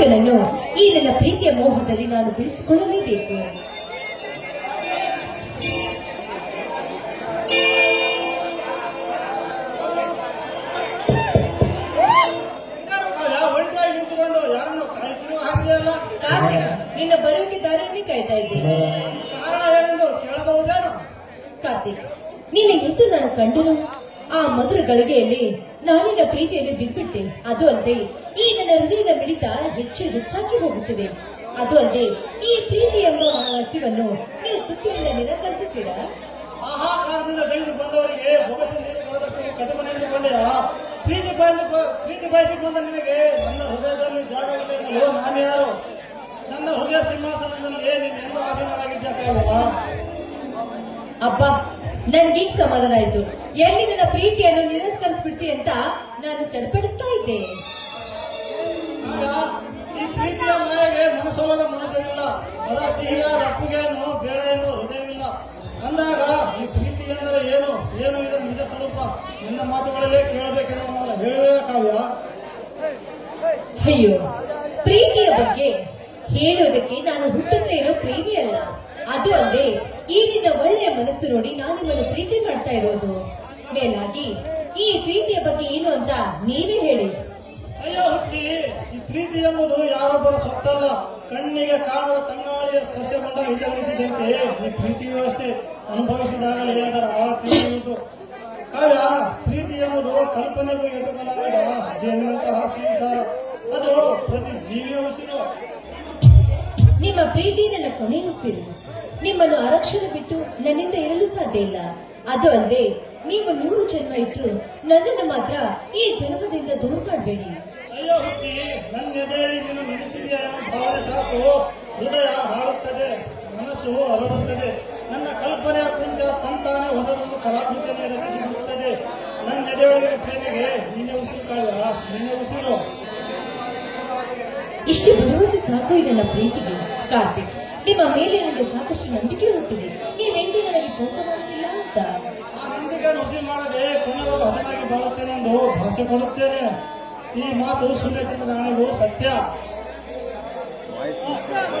ಪ್ರೇಮಿಕನನ್ನು ಈ ನನ್ನ ಪ್ರೀತಿಯ ಮೋಹದಲ್ಲಿ ನಾನು ಬಿಡಿಸಿಕೊಳ್ಳಲೇಬೇಕು ನಿನ್ನ ಬರುವಿಕೆ ದಾರಿಯಲ್ಲಿ ಕಾಯ್ತಾ ಇದ್ದೀನಿ ಕಾರ್ತಿಕ್, ನಿನ್ನ ಎದ್ದು ನಾನು ಕಂಡನು? ಆ ಮಧುರ ಗಳಿಗೆಯಲ್ಲಿ ನಾನಿನ ಪ್ರೀತಿಯಲ್ಲಿ ಬಿದ್ದುಬಿಟ್ಟೆ ಅದು ಅಲ್ಲದೆ ಈ ನನ್ನ ಹೃದಯದ ಮಿಡಿತ ಹೆಚ್ಚು ಹೆಚ್ಚಾಗಿ ಹೋಗುತ್ತಿದೆ. ಅದು ಅಲ್ಲದೆ ಈ ಪ್ರೀತಿ ಎಂಬ ಹಸಿವನ್ನು ನೀವು ತುತ್ತಿನಿಂದ ನಿರಾಕರಿಸುತ್ತೀರಾ? ಆಹಾಕಾರದಿಂದ ತಿಳಿದು ಬಂದವರಿಗೆ ಕಟಮನೆಂದುಕೊಂಡೆಯ ಪ್ರೀತಿ ಬಯಲು ಪ್ರೀತಿ ಬಯಸಿಕೊಂಡ ನಿನಗೆ ನನ್ನ ಹೃದಯದಲ್ಲಿ ಜಾಗವಿಲ್ಲ ಎನ್ನಲು ನಾನು ಯಾರು ನನ್ನ ಹೃದಯ ಸಿಂಹಾಸನದಲ್ಲಿ ನೀನು ಎಂದು ಅಪ್ಪ ಅಬ್ಬ ನನ್ಗೀಗ ಸಮಾಧಾನ ಆಯ್ತು. ಎಲ್ಲಿ ನನ್ನ ಪ್ರೀತಿಯನ್ನು ನಿರಸ್ಕರಿಸ್ಬಿಟ್ಟಿ ಅಂತ ನಾನು ಚಡಪಡಿಸ್ತಾ ಇದ್ದೆ. ಈ ಪ್ರೀತಿಯ ಮನೆಗೆ ಮನಸೋಲದ ಮನಸ್ಸಿಲ್ಲ ಬರ ಸಿಹಿಯ ಅಪ್ಪುಗೆಯನ್ನು ಬೇಡ ಎಂದು ಹೃದಯವಿಲ್ಲ. ಅಂದಾಗ ಈ ಪ್ರೀತಿ ಎಂದರೆ ಏನು? ಏನು ಇದರ ನಿಜ ಸ್ವರೂಪ? ನಿನ್ನ ಮಾತುಗಳಲ್ಲೇ ಕೇಳಬೇಕೆನ್ನುವ ಹೇಳುವ ಕಾವ್ಯ? ಅಯ್ಯೋ, ಪ್ರೀತಿಯ ಬಗ್ಗೆ ಹೇಳೋದಕ್ಕೆ ನಾನು ಹುಟ್ಟಿದ್ರೆ ಇರೋ ಅಲ್ಲ ಅದು ಅಲ್ಲದೆ, ಈ ನಿನ್ನ ಒಳ್ಳೆಯ ಮನಸ್ಸು ನೋಡಿ ನಾನು ನಿಮ್ಮನ್ನು ಪ್ರೀತಿ ಮಾಡ್ತಾ ಇರೋದು. ಮೇಲಾಗಿ, ಈ ಪ್ರೀತಿಯ ಬಗ್ಗೆ ಏನು ಅಂತ ನೀವೇ ಹೇಳಿ. ಅಯ್ಯೋ, ಹುಚ್ಚಿ, ಈ ಪ್ರೀತಿ ಎಂಬುದು ಯಾರೊಬ್ಬರ ಸೊತ್ತಲ್ಲ ಕಣ್ಣಿಗೆ ಕಾಣದ ತಂಗಾಳಿಯ ಸ್ಪರ್ಶಗೊಂಡ ವಿತರಿಸಿದಂತೆ ಈ ಪ್ರೀತಿಯೂ ಅಷ್ಟೇ ಅನುಭವಿಸಿದಾಗಲೇ ಅದರ ಬಹಳ ತಿಳಿಯುವುದು ಕಾವ್ಯ, ಪ್ರೀತಿ ಎಂಬುದು ಕಲ್ಪನೆಗೂ ಎಟುಕಲಾಗದ ಜೇನಿನಂತಹ ಸೀಸಾರ ಅದು ಪ್ರತಿ ಜೀವಿಯ ಉಸಿರು. ನಿಮ್ಮ ಪ್ರೀತಿ ನನ್ನ ಕೊನೆಯ ನಿಮ್ಮನ್ನು ಆರಕ್ಷಣೆ ಬಿಟ್ಟು ನನ್ನಿಂದ ಇರಲು ಸಾಧ್ಯ ಇಲ್ಲ. ಅದು ಅಲ್ಲದೆ, ನೀವು ನೂರು ಜನ್ಮ ಇಟ್ಟರು ನನ್ನನ್ನು ಮಾತ್ರ ಈ ಜನ್ಮದಿಂದ ದೂರ ಮಾಡಬೇಡಿ. ಅಯ್ಯೋ ಹುಚ್ಚಿ ನನ್ನ ಎದೆಯಲ್ಲಿ ನೀನು ನಿಲ್ಲಿಸಿದೆಯಾ ಭಾವನೆ ಸಾಕು ಹೃದಯ ಹಾಳುತ್ತದೆ ಮನಸ್ಸು ಅರಳುತ್ತದೆ. ನನ್ನ ಕಲ್ಪನೆಯ ಕುಂಚ ತಂತಾನೆ ಹೊಸದೊಂದು ಕಲಾಕೃತಿಯನ್ನು ರಚಿಸಿಬಿಡುತ್ತದೆ ನನ್ನ ಎದೆಯೊಳಗಿನ ಪ್ರೇಮಿಗೆ ನಿನ್ನೆ ಉಸಿರು ಕಾಯುವ ನಿನ್ನೆ ಉಸಿರು. ಇಷ್ಟು ಭರವಸೆ ಸಾಕು ಈ ನನ್ನ ಪ್ರೀತಿಗೆ. ಕಾರ್ತಿಕ್ ನಿಮ್ಮ ಮೇಲೆ ನನಗೆ ಸಾಕಷ್ಟು ನಂಬಿಕೆ ಹುಟ್ಟಿದೆ. ನೀವೆಂದೂ ನನಗೆ ಮೋಸ ಮಾಡುತ್ತಿಲ್ಲ ಅಂತ. ಆ ನಂಬಿಕೆ ಉಸಿರು ಮಾಡದೆ ಪುನರ್ ಹಸನಾಗಿ ಬಾಳುತ್ತೇನೆ ಎಂದು ಭಾಷೆ ಕೊಡುತ್ತೇನೆ ಈ ಮಾತು ಸುಳ್ಳು ಚಿನ್ನದ ಸತ್ಯ I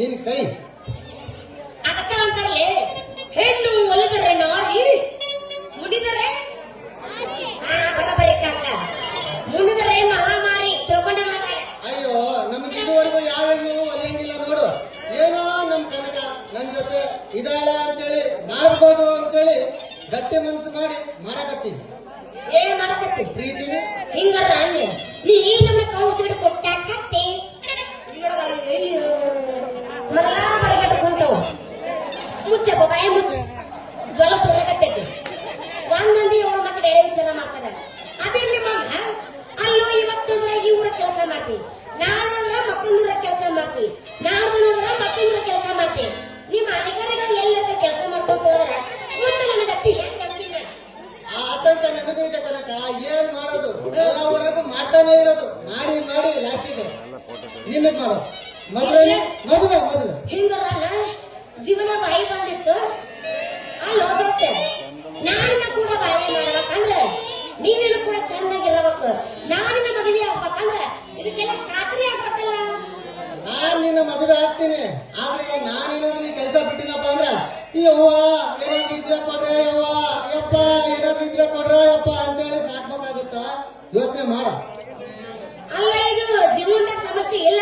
ನಿನ್ ಕೈ. ಅದಕ್ಕ ಅಂತಾರಲ್ಲ ಹೆಣ್ಣು ಒಲದರೆ ನಾರಿ ಮುಡಿದರೆ ಬರಬರಿ ಕಾಕ ಮುಡಿದರೆ ಮಹಾಮಾರಿ ದ್ರವಣ ಅಯ್ಯೋ ನಮ್ಗೆ ಇದುವರೆಗೂ ಯಾವ ಹೆಣ್ಣು ಒಲಿಯಂಗಿಲ್ಲ ನೋಡು. ಏನೋ ನಮ್ ಕನಕ ನನ್ ಜೊತೆ ಇದಾಳ ಅಂತೇಳಿ ಮಾಡ್ಬೋದು ಅಂತೇಳಿ ಗಟ್ಟಿ ಮನ್ಸು ಮಾಡಿ ಮಾಡಕತ್ತೀನಿ. ಏನ್ ಮಾಡಕತ್ತಿ? ಪ್ರೀತಿನ ಹಿಂಗಾರ ನೀ ಈ ನಮ್ಮ ಕೌನ್ಸಿಡ್ ಯವ್ವ ಏನಾದ್ರು ಕೊಡ್ರೆ ಯವ್ವ. ಯಪ್ಪ ಏನಾದ್ರು ಇದ್ರೆ ಕೊಡ್ರ ಯಪ್ಪ ಅಂತೇಳಿ ಸಾಕ್ಬೇಕಾಗುತ್ತ? ಯೋಚನೆ ಮಾಡ. ಅಲ್ಲ ಇದು ಜೀವನದಾಗ ಸಮಸ್ಯೆ ಇಲ್ಲ.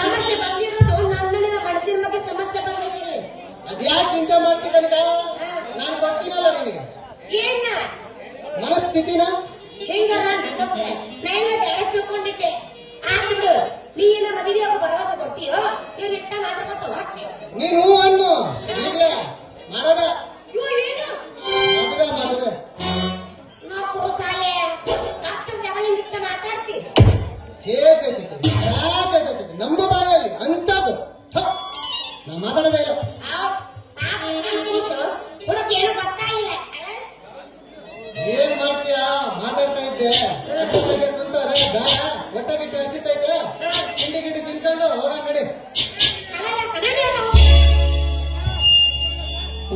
ಸಮಸ್ಯೆ ಬಂದಿರೋದು ನನ್ನ ಮನಸ್ಸಿನ ಬಗ್ಗೆ ಸಮಸ್ಯೆ ಬಂದಿದೆ. ಅದ್ಯಾಕೆ ಚಿಂತೆ ಮಾಡ್ತೀನಿ ಕನಕ ನಾನು ಕೊಡ್ತೀನಲ್ಲ ನಿನಗೆ. ಏನ? ಮನಸ್ಥಿತಿನ? ಹೆಂಗಾರ ಅಂತ ನಾನು ತಿಳ್ಕೊಂಡಿದ್ದೆ.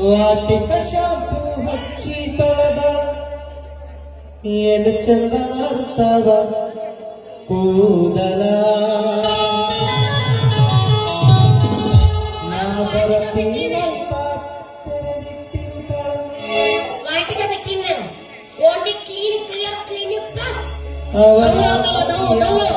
ವಾಟಿಕ ಶಾಂಪು ಹಚ್ಚಿ ತೊಳೆದ ಏನು ಚಂದ ಮಾಡ್ತಾವ ಕೂದಲ ನಾ ಬರತ್ತೀನಿ ಅವರ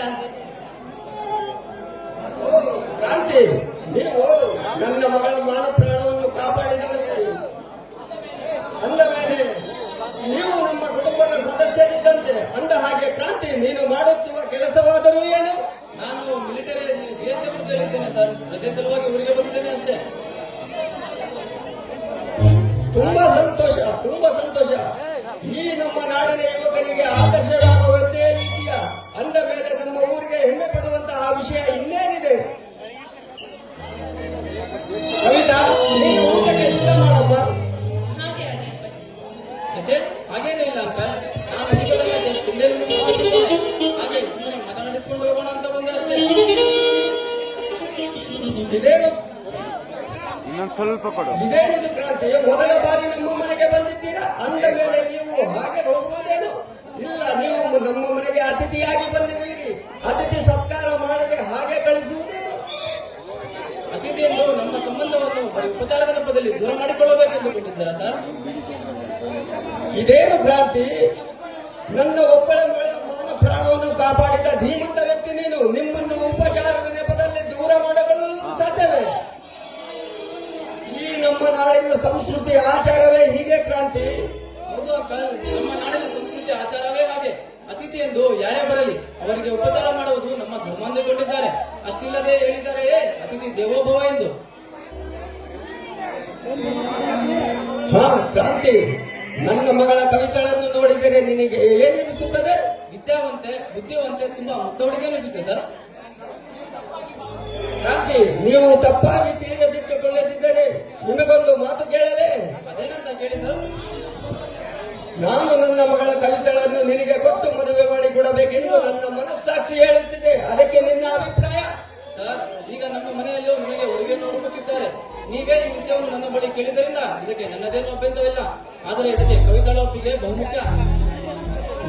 ಅಂತ. ಕ್ರಾಂತಿ ನೀವು ನನ್ನ ಮಗಳ ಮಾನ ಪ್ರಾಣವನ್ನು ಕಾಪಾಡಿದ ಅಂದ ಮೇಲೆ ನೀವು ನಮ್ಮ ಕುಟುಂಬದ ಸದಸ್ಯರಿದ್ದಂತೆ ಅಂದ ಹಾಗೆ ಕ್ರಾಂತಿ ನೀನು ಮಾಡುತ್ತಿರುವ ಕೆಲಸವಾದರೂ ಏನು? ನಾನು ಮಿಲಿಟರಿ ಬಿ ಎಸ್ ಎಫ್ ಇದ್ದೇನೆ ಸರ್. ಅದೇ ಸಲುವಾಗಿ ಊರಿಗೆ ಬಂದಿದ್ದೇನೆ ಅಷ್ಟೇ. ತುಂಬಾ ಸಂತೋಷ ಸ್ವಲ್ಪ ಕೊಡು. ಮೊದಲ ಬಾರಿ ನಮ್ಮ ಮನೆಗೆ ಬಂದಿದ್ದೀರಾ? ಅಂದ ಮೇಲೆ ನೀವು ಹಾಗೆ ಹೋಗುವುದೇನು ಇಲ್ಲ, ನೀವು ನಮ್ಮ ಮನೆಗೆ ಅತಿಥಿಯಾಗಿ ಬಂದಿದ್ದೀರಿ. ಅತಿಥಿ ಸತ್ಕಾರ ಮಾಡದೆ ಹಾಗೆ ಕಳಿಸುವುದೇನು ಅತಿಥಿ ಎಂದು ನಮ್ಮ ಸಂಬಂಧವನ್ನು ಉಪಚಾರದ ರೂಪದಲ್ಲಿ ದೂರ ಮಾಡಿಕೊಳ್ಳಬೇಕೆಂದು ಕೊಟ್ಟಿದ್ದೀರಾ ಸರ್? ಇದೇನು ಕ್ರಾಂತಿ? ನನ್ನ ಒಪ್ಪಳ ಮೇಲೆ ಮಾನ ಪ್ರಾಣವನ್ನು ಕಾಪಾಡಿದ ಧೀಮಂತ ವ್ಯಕ್ತಿ ನೀನು. ನಿಮ್ಮನ್ನು ಕ್ರಾಂತಿ ನಮ್ಮ ನಾಡಿನ ಸಂಸ್ಕೃತಿ ಆಚಾರವೇ ಹಾಗೆ. ಅತಿಥಿ ಎಂದು ಯಾರೇ ಬರಲಿ ಅವರಿಗೆ ಉಪಚಾರ ಮಾಡುವುದು ನಮ್ಮ ಧರ್ಮ ಅಂದುಕೊಂಡಿದ್ದಾರೆ. ಅಷ್ಟಿಲ್ಲದೆ ಹೇಳಿದ್ದಾರೆ ಅತಿಥಿ ದೇವೋಭವ ಎಂದು. ಹಾ ಕ್ರಾಂತಿ. ನನ್ನ ಮಗಳ ಕವಿತೆಗಳನ್ನು ನೋಡಿದರೆ ನಿನಗೆ ಏನೆನಿಸುತ್ತದೆ? ವಿದ್ಯಾವಂತೆ ಬುದ್ಧಿವಂತೆ ತುಂಬಾ ಮುಗ್ಧ ಹುಡುಗಿ ಅನಿಸುತ್ತೆ ಸರ್ ಕ್ರಾಂತಿ ನೀವು ತಪ್ಪಾಗಿ ತಿಳಿಯದಿಟ್ಟುಕೊಳ್ಳದಿದ್ದರೆ ಎಂದು ಮನಸ್ಸಾಕ್ಷಿ ಹೇಳುತ್ತಿದೆ ಅದಕ್ಕೆ ನಿನ್ನ ಅಭಿಪ್ರಾಯ? ಸರ್ ಈಗ ನಮ್ಮ ಮನೆಯಲ್ಲಿ ನಿಮಗೆ ಹೊರಗೆಯನ್ನು ಹುಡುಕುತ್ತಿದ್ದಾರೆ. ನೀವೇ ಈ ವಿಷಯವನ್ನು ನನ್ನ ಬಳಿ ಕೇಳಿದ್ದರಿಂದ ಇದಕ್ಕೆ ನನ್ನದೇನು ಅಭ್ಯಂತರವಿಲ್ಲ ಆದರೆ ಇದಕ್ಕೆ ಕವಿಗಳ ಒಪ್ಪಿಗೆ ಬಹುಮುಖ್ಯ.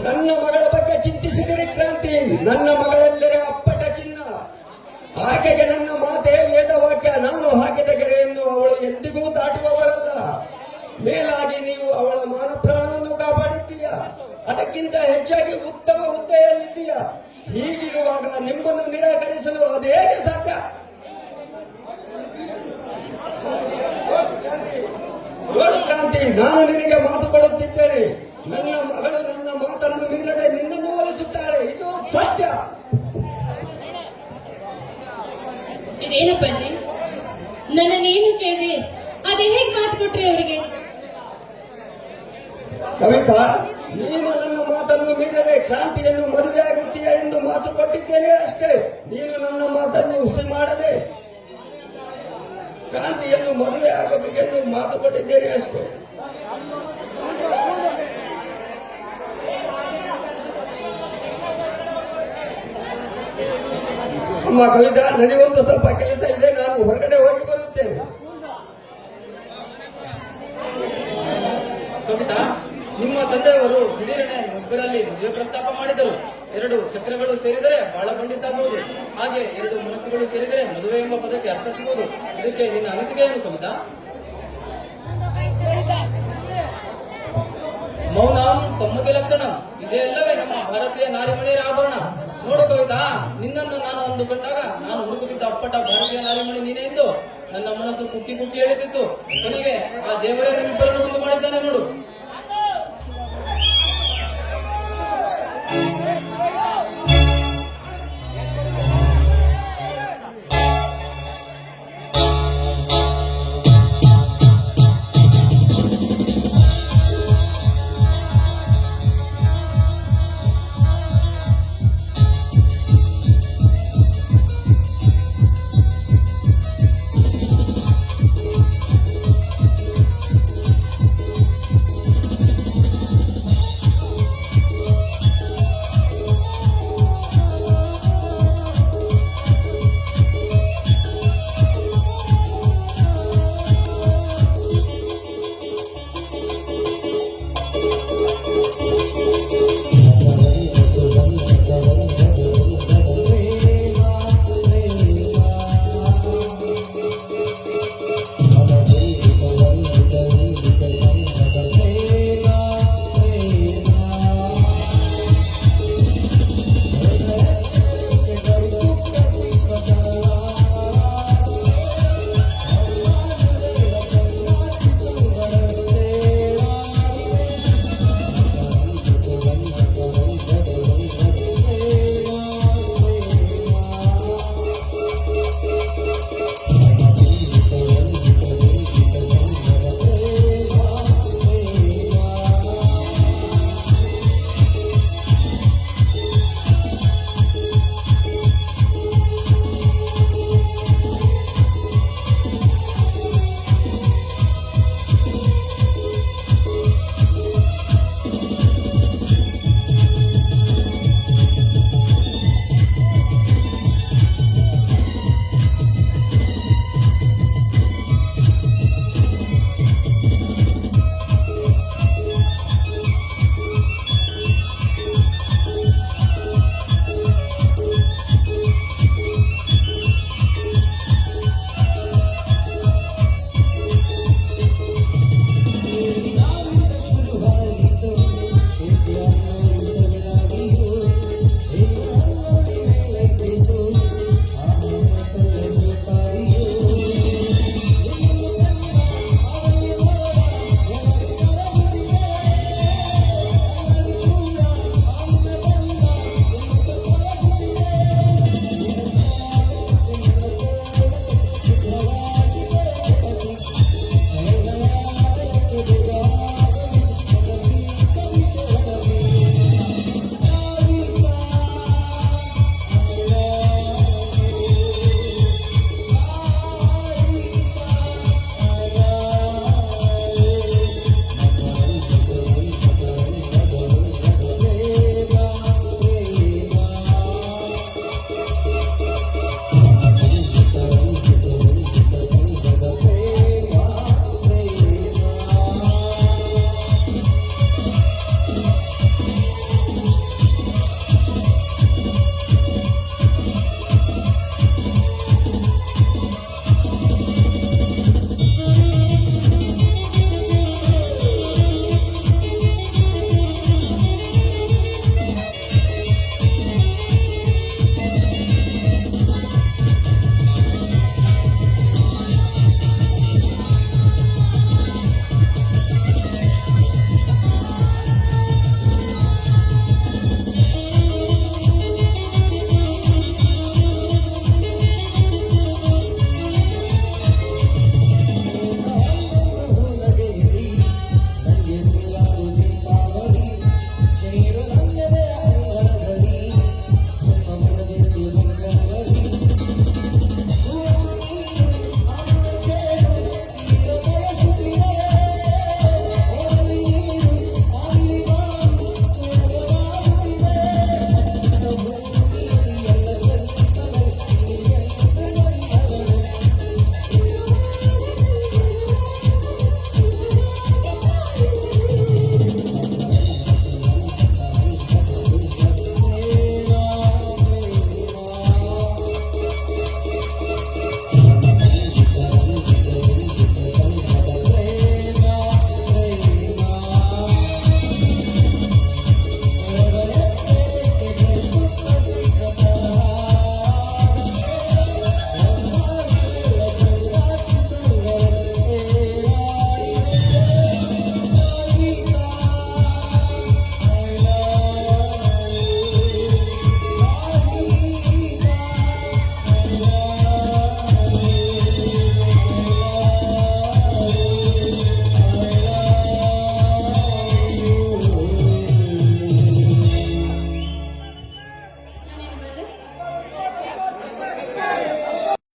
ನನ್ನ ಮಗಳ ಬಗ್ಗೆ ಚಿಂತಿಸಿದರೆ ಕ್ರಾಂತಿ. ನನ್ನ ಮಗಳೆಂದರೆ ಅಪ್ಪಟ ಚಿನ್ನ. ಆಕೆಗೆ ನನ್ನ ಮಾತೆ ವೇದವಾಕ್ಯ. ನಾನು ಹಾಕಿದ ಗೆರೆಯನ್ನು ಅವಳು ಎಂದಿಗೂ ದಾಟುವವಳಲ್ಲ. ಮೇಲಾಗಿ ನೀವು ಅವಳ ಮಾನ ಪ್ರಾಣವನ್ನು ಕಾಪಾಡುತ್ತೀಯ? ಅದಕ್ಕಿಂತ ಹೆಚ್ಚಾಗಿ ಉತ್ತಮ ಹುದ್ದೆಯಲ್ಲಿದ್ದೀಯ? ಹೀಗಿರುವಾಗ ನಿಮ್ಮನ್ನು ನಿರಾಕರಿಸಲು ಅದು ಹೇಗೆ ಸಾಧ್ಯ? ನೋಡು ಕ್ರಾಂತಿ. ನಾನು ನಿನಗೆ ಮಾತು ಕೊಡುತ್ತಿದ್ದೇನೆ ನನ್ನ ಮಗಳು ನನ್ನ ಮಾತನ್ನು ಮೀರದೆ ನಿನ್ನನ್ನು ಒಲಿಸುತ್ತಾರೆ. ಇದು ಸತ್ಯ. ಇದೇನಪ್ಪಾಜಿ ನನ್ನನ್ನೇನು ಕೇಳಿ ಅದೇ ಹೇಗೆ ಮಾತು ಕೊಟ್ರಿ ಅವರಿಗೆ? ಕವಿತಾ ನೀನು ನನ್ನ ಮಾತನ್ನು ಮೀರದೆ ಕ್ರಾಂತಿಯನ್ನು ಮಾತು ಕೊಟ್ಟಿದ್ದೇನೆ ಅಷ್ಟೇ. ನೀನು ನನ್ನ ಮಾತನ್ನು ಹುಸಿ ಮಾಡದೆ ಕ್ರಾಂತಿಯನ್ನು ಮದುವೆ ಆಗಬೇಕೆಂದು ಮಾತು ಕೊಟ್ಟಿದ್ದೇನೆ ಅಷ್ಟೇ. ಅಮ್ಮ ಕವಿತಾ, ನನಗೊಂದು ಸ್ವಲ್ಪ ಕೆಲಸ ಇದೆ. ನಾನು ಹೊರಗಡೆ ಹೋಗಿ ಬರುತ್ತೇನೆ. ಕವಿತಾ, ನಿಮ್ಮ ತಂದೆಯವರು ದಿಢೀರನೆ ಒಬ್ಬರಲ್ಲಿ ಮದುವೆ ಪ್ರಸ್ತಾಪ ಮಾಡಿದರು ಎರಡು ಚಕ್ರಗಳು ಸೇರಿದರೆ ಬಹಳ ಬಂಡಿ ಸಾಗುವುದು. ಹಾಗೆ ಎರಡು ಮನಸ್ಸುಗಳು ಸೇರಿದರೆ ಮದುವೆ ಎಂಬ ಪದಕ್ಕೆ ಅರ್ಥ ಸಿಗುವುದು. ಇದಕ್ಕೆ ನಿನ್ನ ಅನಿಸಿಕೆ ಏನು ಕವಿತಾ ಮೌನ ಸಮ್ಮತಿ ಲಕ್ಷಣ. ಇದೇ ಅಲ್ಲವೇ ನಮ್ಮ ಭಾರತೀಯ ನಾರಿಮಣಿಯರ ಆಭರಣ. ನೋಡು ಕವಿತಾ, ನಿನ್ನನ್ನು ನಾನು ಅಂದುಕೊಂಡಾಗ ನಾನು ಹುಡುಕುತ್ತಿದ್ದ ಅಪ್ಪಟ ಭಾರತೀಯ ನಾರಿಮಣಿ ನೀನೇ ಎಂದು. ನನ್ನ ಮನಸ್ಸು ಕುಕ್ಕಿ ಕುಕ್ಕಿ ಹೇಳಿದಿತ್ತು ಕೊನೆಗೆ ಆ ದೇವರೇ ನಿಮ್ಮಿಬ್ಬರನ್ನು ಒಂದು ಮಾಡಿದ್ದಾನೆ ನೋಡು.